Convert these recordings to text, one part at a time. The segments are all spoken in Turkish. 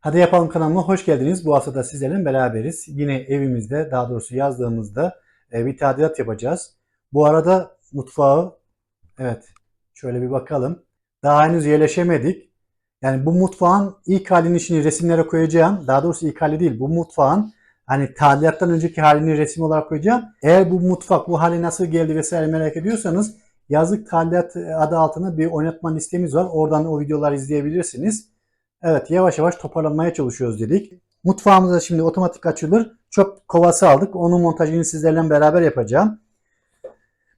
Hadi Yapalım kanalıma hoş geldiniz. Bu hafta da sizlerle beraberiz. Yine evimizde, daha doğrusu yazdığımızda e, bir tadilat yapacağız. Bu arada mutfağı, evet şöyle bir bakalım. Daha henüz yerleşemedik. Yani bu mutfağın ilk halini şimdi resimlere koyacağım. Daha doğrusu ilk hali değil. Bu mutfağın hani tadilattan önceki halini resim olarak koyacağım. Eğer bu mutfak bu hale nasıl geldi vesaire merak ediyorsanız yazlık tadilat adı altında bir oynatma listemiz var. Oradan o videoları izleyebilirsiniz. Evet yavaş yavaş toparlanmaya çalışıyoruz dedik. Mutfağımızda şimdi otomatik açılır. Çöp kovası aldık. Onun montajını sizlerle beraber yapacağım.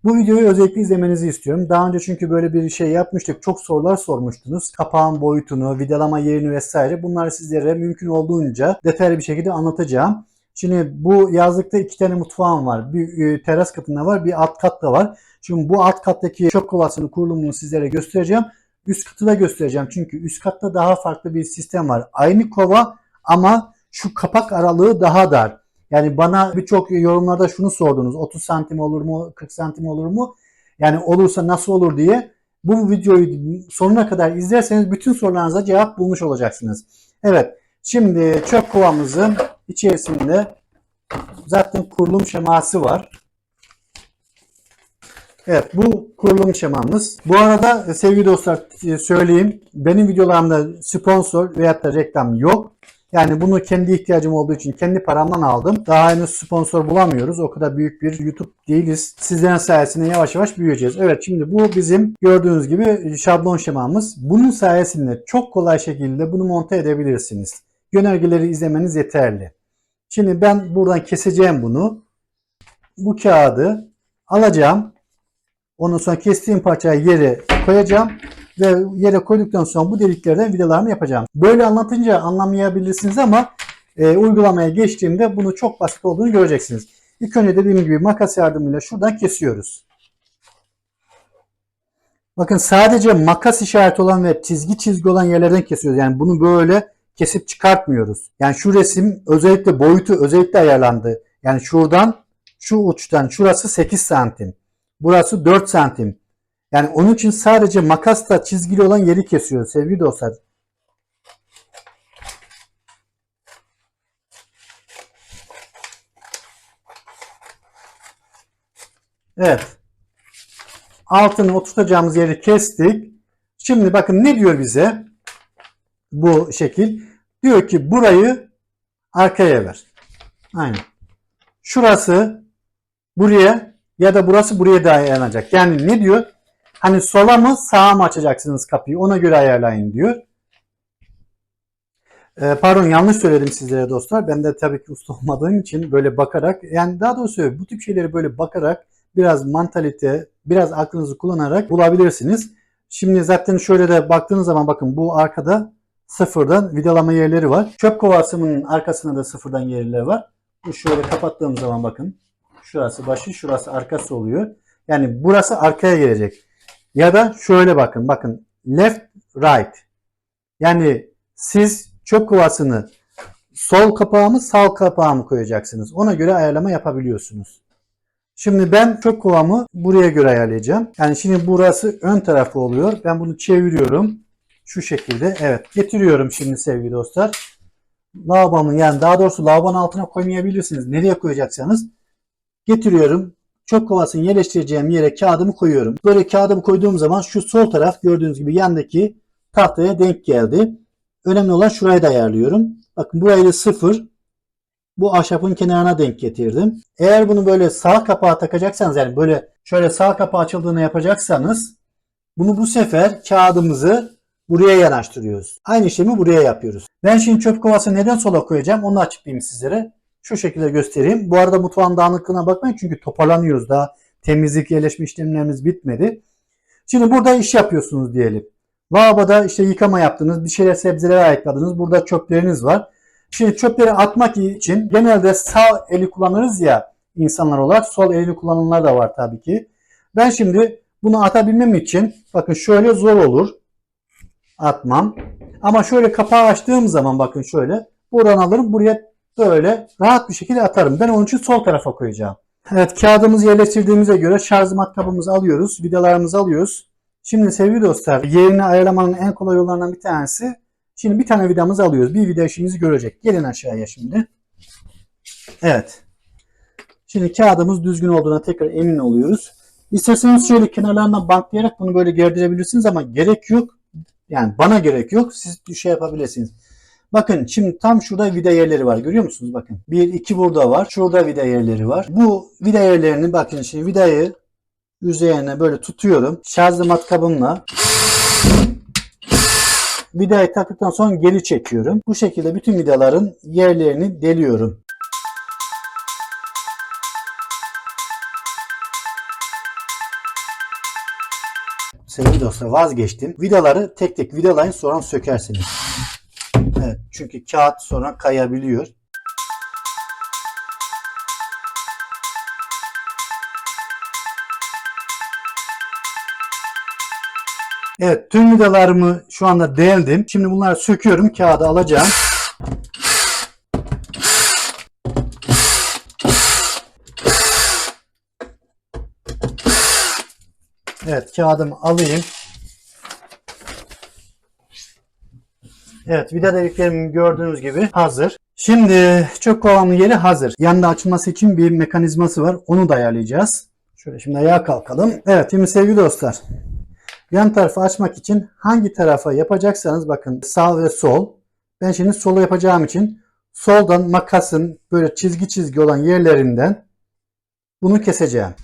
Bu videoyu özellikle izlemenizi istiyorum. Daha önce çünkü böyle bir şey yapmıştık. Çok sorular sormuştunuz. Kapağın boyutunu, vidalama yerini vesaire. Bunları sizlere mümkün olduğunca detaylı bir şekilde anlatacağım. Şimdi bu yazlıkta iki tane mutfağım var. Bir e, teras katında var, bir alt katta var. Şimdi bu alt kattaki çöp kovasının kurulumunu sizlere göstereceğim. Üst katı da göstereceğim. Çünkü üst katta daha farklı bir sistem var. Aynı kova ama şu kapak aralığı daha dar. Yani bana birçok yorumlarda şunu sordunuz. 30 santim olur mu? 40 santim olur mu? Yani olursa nasıl olur diye. Bu videoyu sonuna kadar izlerseniz bütün sorularınıza cevap bulmuş olacaksınız. Evet. Şimdi çöp kovamızın içerisinde zaten kurulum şeması var. Evet bu kurulum şemamız. Bu arada e, sevgili dostlar e, söyleyeyim. Benim videolarımda sponsor veyahut da reklam yok. Yani bunu kendi ihtiyacım olduğu için kendi paramdan aldım. Daha henüz sponsor bulamıyoruz. O kadar büyük bir YouTube değiliz. Sizlerin sayesinde yavaş yavaş büyüyeceğiz. Evet şimdi bu bizim gördüğünüz gibi şablon şemamız. Bunun sayesinde çok kolay şekilde bunu monte edebilirsiniz. Yönergeleri izlemeniz yeterli. Şimdi ben buradan keseceğim bunu. Bu kağıdı alacağım. Ondan sonra kestiğim parçayı yere koyacağım ve yere koyduktan sonra bu deliklerden vidalarını yapacağım. Böyle anlatınca anlamayabilirsiniz ama e, uygulamaya geçtiğimde bunu çok basit olduğunu göreceksiniz. İlk önce dediğim gibi makas yardımıyla şuradan kesiyoruz. Bakın sadece makas işareti olan ve çizgi çizgi olan yerlerden kesiyoruz. Yani bunu böyle kesip çıkartmıyoruz. Yani şu resim özellikle boyutu özellikle ayarlandı. Yani şuradan şu uçtan şurası 8 santim. Burası 4 santim. Yani onun için sadece makasla çizgili olan yeri kesiyor sevgili dostlar. Evet. Altını oturtacağımız yeri kestik. Şimdi bakın ne diyor bize? Bu şekil. Diyor ki burayı arkaya ver. Aynen. Şurası buraya ya da burası buraya dayanacak. Yani ne diyor? Hani sola mı sağa mı açacaksınız kapıyı ona göre ayarlayın diyor. Ee, pardon yanlış söyledim sizlere dostlar. Ben de tabii ki usta olmadığım için böyle bakarak yani daha doğrusu bu tip şeyleri böyle bakarak biraz mantalite, biraz aklınızı kullanarak bulabilirsiniz. Şimdi zaten şöyle de baktığınız zaman bakın bu arkada sıfırdan vidalama yerleri var. Çöp kovasının arkasında da sıfırdan yerleri var. Bu şöyle kapattığım zaman bakın Şurası başı, şurası arkası oluyor. Yani burası arkaya gelecek. Ya da şöyle bakın. Bakın left right. Yani siz çöp kovasını sol kapağı mı sağ kapağı mı koyacaksınız. Ona göre ayarlama yapabiliyorsunuz. Şimdi ben çöp kovamı buraya göre ayarlayacağım. Yani şimdi burası ön tarafı oluyor. Ben bunu çeviriyorum. Şu şekilde. Evet. Getiriyorum şimdi sevgili dostlar. Lavabonun yani daha doğrusu lavabonun altına koymayabilirsiniz. Nereye koyacaksanız getiriyorum. Çöp kovasını yerleştireceğim yere kağıdımı koyuyorum. Böyle kağıdımı koyduğum zaman şu sol taraf gördüğünüz gibi yandaki tahtaya denk geldi. Önemli olan şurayı da ayarlıyorum. Bakın burayı da sıfır. Bu ahşapın kenarına denk getirdim. Eğer bunu böyle sağ kapağı takacaksanız yani böyle şöyle sağ kapağı açıldığını yapacaksanız bunu bu sefer kağıdımızı buraya yanaştırıyoruz. Aynı işlemi buraya yapıyoruz. Ben şimdi çöp kovasını neden sola koyacağım onu açıklayayım sizlere. Şu şekilde göstereyim. Bu arada mutfağın dağınıklığına bakmayın çünkü toparlanıyoruz daha. Temizlik, yerleşme işlemlerimiz bitmedi. Şimdi burada iş yapıyorsunuz diyelim. Lavaboda işte yıkama yaptınız, bir şeyler sebzeler ayıkladınız. Burada çöpleriniz var. Şimdi çöpleri atmak için genelde sağ eli kullanırız ya insanlar olarak. Sol elini kullananlar da var tabii ki. Ben şimdi bunu atabilmem için bakın şöyle zor olur. Atmam. Ama şöyle kapağı açtığım zaman bakın şöyle. Buradan alırım buraya böyle rahat bir şekilde atarım. Ben onun için sol tarafa koyacağım. Evet kağıdımızı yerleştirdiğimize göre şarj matkabımızı alıyoruz. Vidalarımızı alıyoruz. Şimdi sevgili dostlar yerini ayarlamanın en kolay yollarından bir tanesi Şimdi bir tane vidamızı alıyoruz. Bir vida işimizi görecek. Gelin aşağıya şimdi. Evet. Şimdi kağıdımız düzgün olduğuna tekrar emin oluyoruz. İsterseniz şöyle kenarlarından bantlayarak bunu böyle gerdirebilirsiniz ama gerek yok. Yani bana gerek yok. Siz bir şey yapabilirsiniz. Bakın şimdi tam şurada vida yerleri var. Görüyor musunuz? Bakın. Bir, iki burada var. Şurada vida yerleri var. Bu vida yerlerini bakın şimdi vidayı üzerine böyle tutuyorum. Şarjlı matkabımla vidayı taktıktan sonra geri çekiyorum. Bu şekilde bütün vidaların yerlerini deliyorum. Sevgili dostlar vazgeçtim. Vidaları tek tek vidalayın sonra sökersiniz. Evet, çünkü kağıt sonra kayabiliyor. Evet tüm vidalarımı şu anda deldim. Şimdi bunları söküyorum. Kağıdı alacağım. Evet kağıdımı alayım. Evet vida deliklerim gördüğünüz gibi hazır. Şimdi çok kovanlı yeri hazır. Yanında açılması için bir mekanizması var. Onu da ayarlayacağız. Şöyle şimdi ayağa kalkalım. Evet şimdi sevgili dostlar. Yan tarafı açmak için hangi tarafa yapacaksanız bakın sağ ve sol. Ben şimdi solu yapacağım için soldan makasın böyle çizgi çizgi olan yerlerinden bunu keseceğim.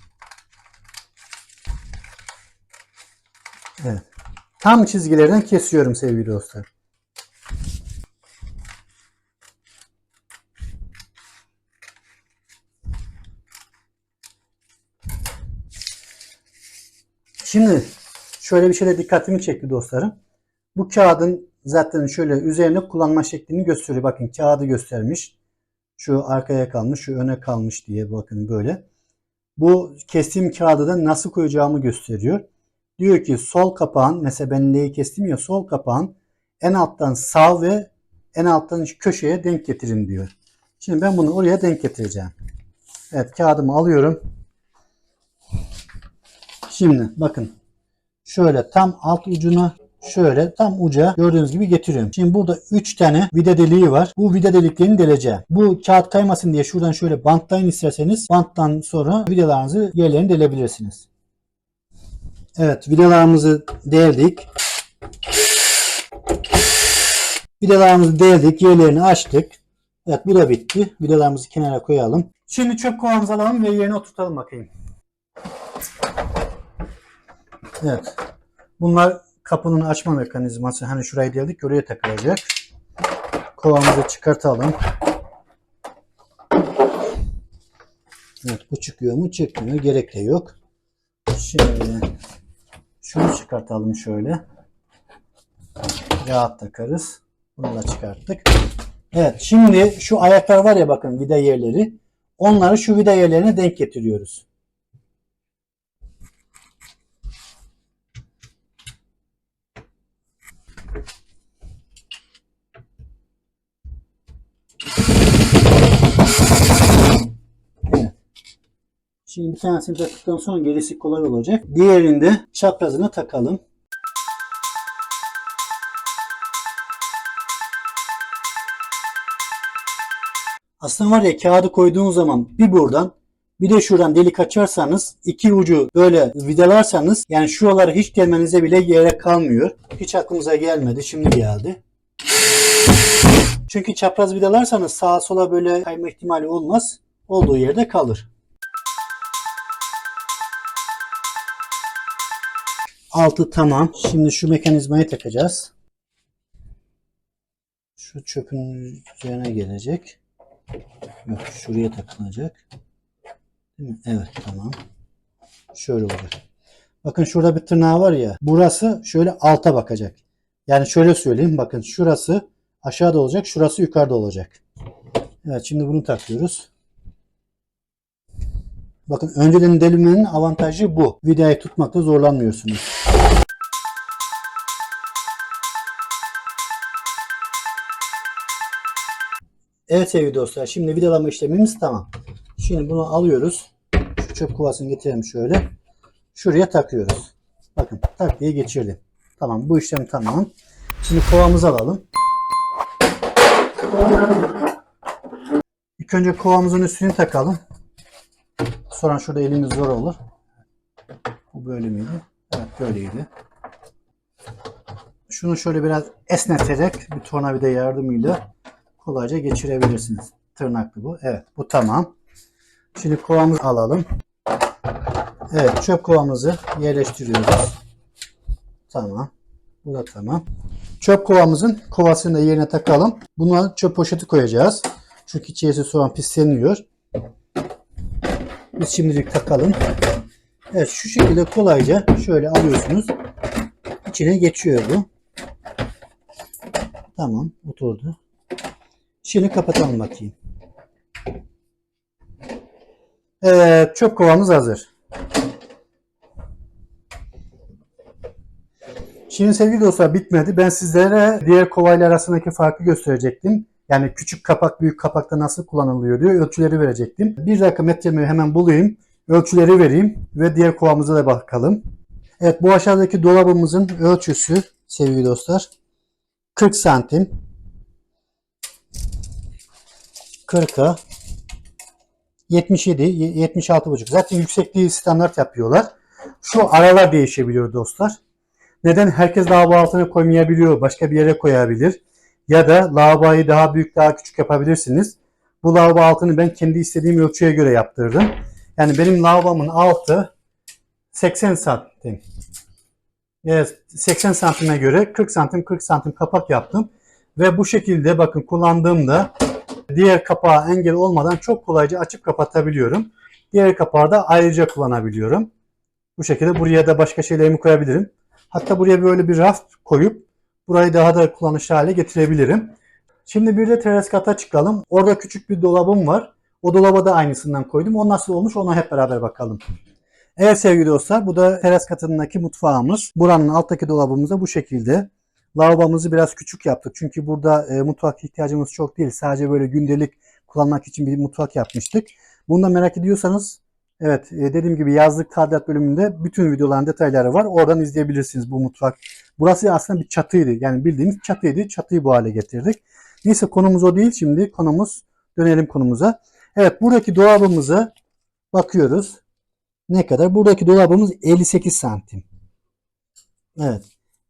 Evet. Tam çizgilerden kesiyorum sevgili dostlar. Şimdi şöyle bir şeyle dikkatimi çekti dostlarım. Bu kağıdın zaten şöyle üzerine kullanma şeklini gösteriyor. Bakın kağıdı göstermiş. Şu arkaya kalmış, şu öne kalmış diye bakın böyle. Bu kestiğim kağıdı da nasıl koyacağımı gösteriyor. Diyor ki sol kapağın mesela ben L'yi kestim ya sol kapağın en alttan sağ ve en alttan köşeye denk getirin diyor. Şimdi ben bunu oraya denk getireceğim. Evet kağıdımı alıyorum. Şimdi bakın şöyle tam alt ucuna şöyle tam uca gördüğünüz gibi getiriyorum. Şimdi burada 3 tane vida deliği var. Bu vida deliklerini deleceğim. Bu kağıt kaymasın diye şuradan şöyle bantlayın isterseniz. Banttan sonra vidalarınızı yerlerini delebilirsiniz. Evet vidalarımızı deldik. Vidalarımızı deldik. Yerlerini açtık. Evet bu da bitti. Vidalarımızı kenara koyalım. Şimdi çöp kovamızı alalım ve yerine oturtalım bakayım. Evet. Bunlar kapının açma mekanizması. Hani şurayı deldik oraya takılacak. Kovamızı çıkartalım. Evet bu çıkıyor mu? Çıkmıyor. Gerek de yok. Şimdi şunu çıkartalım şöyle. Rahat takarız. Bunu da çıkarttık. Evet şimdi şu ayaklar var ya bakın vida yerleri. Onları şu vida yerlerine denk getiriyoruz. Şimdi bir tanesini taktıktan sonra gerisi kolay olacak. Diğerini de çaprazına takalım. Aslında var ya kağıdı koyduğunuz zaman bir buradan bir de şuradan delik açarsanız iki ucu böyle vidalarsanız yani şuralara hiç gelmenize bile gerek kalmıyor. Hiç aklımıza gelmedi. Şimdi geldi. Çünkü çapraz vidalarsanız sağa sola böyle kayma ihtimali olmaz. Olduğu yerde kalır. Altı tamam. Şimdi şu mekanizmayı takacağız. Şu çöpün üzerine gelecek. Yok şuraya takılacak. Değil mi? Evet tamam. Şöyle olacak. Bakın şurada bir tırnağı var ya. Burası şöyle alta bakacak. Yani şöyle söyleyeyim. Bakın şurası aşağıda olacak. Şurası yukarıda olacak. Evet şimdi bunu takıyoruz. Bakın önceden delmenin avantajı bu. Vidayı tutmakta zorlanmıyorsunuz. Evet sevgili dostlar şimdi vidalama işlemimiz tamam. Şimdi bunu alıyoruz. Şu çöp kovasını getirelim şöyle. Şuraya takıyoruz. Bakın tak diye geçirdim. Tamam bu işlem tamam. Şimdi kovamızı alalım. İlk önce kovamızın üstünü takalım. Sonra şurada elimiz zor olur. Bu böyle miydi? Evet böyleydi. Şunu şöyle biraz esneterek bir tornavida yardımıyla kolayca geçirebilirsiniz. Tırnaklı bu. Evet bu tamam. Şimdi kovamızı alalım. Evet çöp kovamızı yerleştiriyoruz. Tamam. Bu da tamam. Çöp kovamızın kovasını da yerine takalım. Buna çöp poşeti koyacağız. Çünkü içerisi soğan pisleniyor. Biz şimdilik takalım. Evet şu şekilde kolayca şöyle alıyorsunuz. İçine geçiyor bu. Tamam oturdu. Şimdi kapatalım bakayım. Evet çöp kovamız hazır. Şimdi sevgili dostlar bitmedi. Ben sizlere diğer kovayla arasındaki farkı gösterecektim. Yani küçük kapak büyük kapakta nasıl kullanılıyor diyor. Ölçüleri verecektim. Bir dakika metremi hemen bulayım. Ölçüleri vereyim ve diğer kovamıza da bakalım. Evet bu aşağıdaki dolabımızın ölçüsü sevgili dostlar 40 santim 40'a 77 76,5 zaten yüksekliği standart yapıyorlar. Şu aralar değişebiliyor dostlar. Neden? Herkes lavabo altına koymayabiliyor. Başka bir yere koyabilir. Ya da lavaboyu daha büyük daha küçük yapabilirsiniz. Bu lavabo altını ben kendi istediğim ölçüye göre yaptırdım. Yani benim lavabomun altı 80 santim. Evet, 80 santime göre 40 santim 40 santim kapak yaptım. Ve bu şekilde bakın kullandığımda diğer kapağı engel olmadan çok kolayca açıp kapatabiliyorum. Diğer kapağı da ayrıca kullanabiliyorum. Bu şekilde buraya da başka şeylerimi koyabilirim. Hatta buraya böyle bir raf koyup burayı daha da kullanışlı hale getirebilirim. Şimdi bir de teras kata çıkalım. Orada küçük bir dolabım var. O dolaba da aynısından koydum. O nasıl olmuş ona hep beraber bakalım. Evet sevgili dostlar bu da teras katındaki mutfağımız. Buranın alttaki dolabımız da bu şekilde. Lavabomuzu biraz küçük yaptık. Çünkü burada e, mutfak ihtiyacımız çok değil. Sadece böyle gündelik kullanmak için bir mutfak yapmıştık. Bunu da merak ediyorsanız evet e, dediğim gibi yazlık tadilat bölümünde bütün videoların detayları var. Oradan izleyebilirsiniz bu mutfak. Burası aslında bir çatıydı. Yani bildiğimiz çatıydı. Çatıyı bu hale getirdik. Neyse konumuz o değil şimdi. Konumuz dönelim konumuza. Evet buradaki dolabımıza bakıyoruz. Ne kadar? Buradaki dolabımız 58 santim. Evet.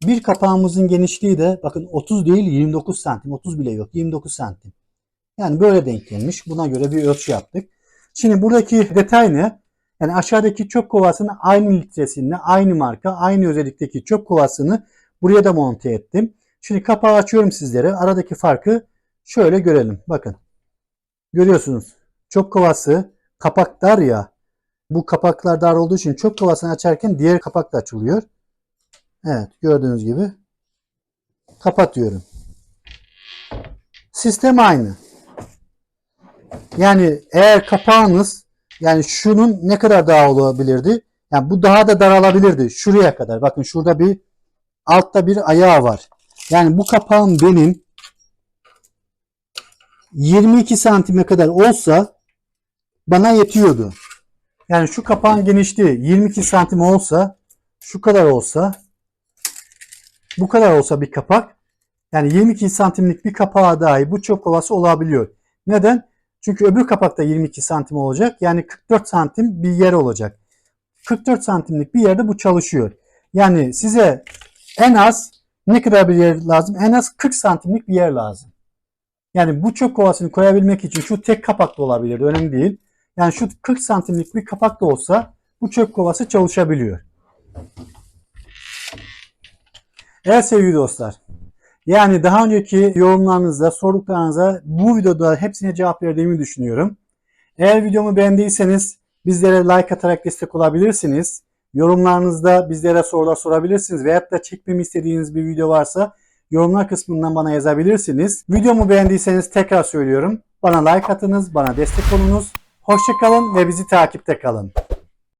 Bir kapağımızın genişliği de bakın 30 değil 29 santim. 30 bile yok. 29 santim. Yani böyle denk gelmiş. Buna göre bir ölçü yaptık. Şimdi buradaki detay ne? Yani aşağıdaki çöp kovasını aynı litresinde, aynı marka, aynı özellikteki çöp kovasını buraya da monte ettim. Şimdi kapağı açıyorum sizlere. Aradaki farkı şöyle görelim. Bakın. Görüyorsunuz. Çöp kovası kapak dar ya. Bu kapaklar dar olduğu için çöp kovasını açarken diğer kapak da açılıyor. Evet gördüğünüz gibi kapatıyorum. Sistem aynı. Yani eğer kapağınız yani şunun ne kadar daha olabilirdi? Yani bu daha da daralabilirdi. Şuraya kadar. Bakın şurada bir altta bir ayağı var. Yani bu kapağım benim 22 santime kadar olsa bana yetiyordu. Yani şu kapağın genişliği 22 santim olsa şu kadar olsa bu kadar olsa bir kapak yani 22 santimlik bir kapağa dahi bu çöp kovası olabiliyor. Neden? Çünkü öbür kapakta 22 santim olacak. Yani 44 santim bir yer olacak. 44 santimlik bir yerde bu çalışıyor. Yani size en az ne kadar bir yer lazım? En az 40 santimlik bir yer lazım. Yani bu çöp kovasını koyabilmek için şu tek kapak da olabilir. Önemli değil. Yani şu 40 santimlik bir kapak da olsa bu çöp kovası çalışabiliyor. Evet sevgili dostlar. Yani daha önceki yorumlarınızda, sorduklarınıza bu videoda hepsine cevap verdiğimi düşünüyorum. Eğer videomu beğendiyseniz bizlere like atarak destek olabilirsiniz. Yorumlarınızda bizlere sorular sorabilirsiniz. Veyahut da çekmemi istediğiniz bir video varsa yorumlar kısmından bana yazabilirsiniz. Videomu beğendiyseniz tekrar söylüyorum. Bana like atınız, bana destek olunuz. Hoşçakalın ve bizi takipte kalın.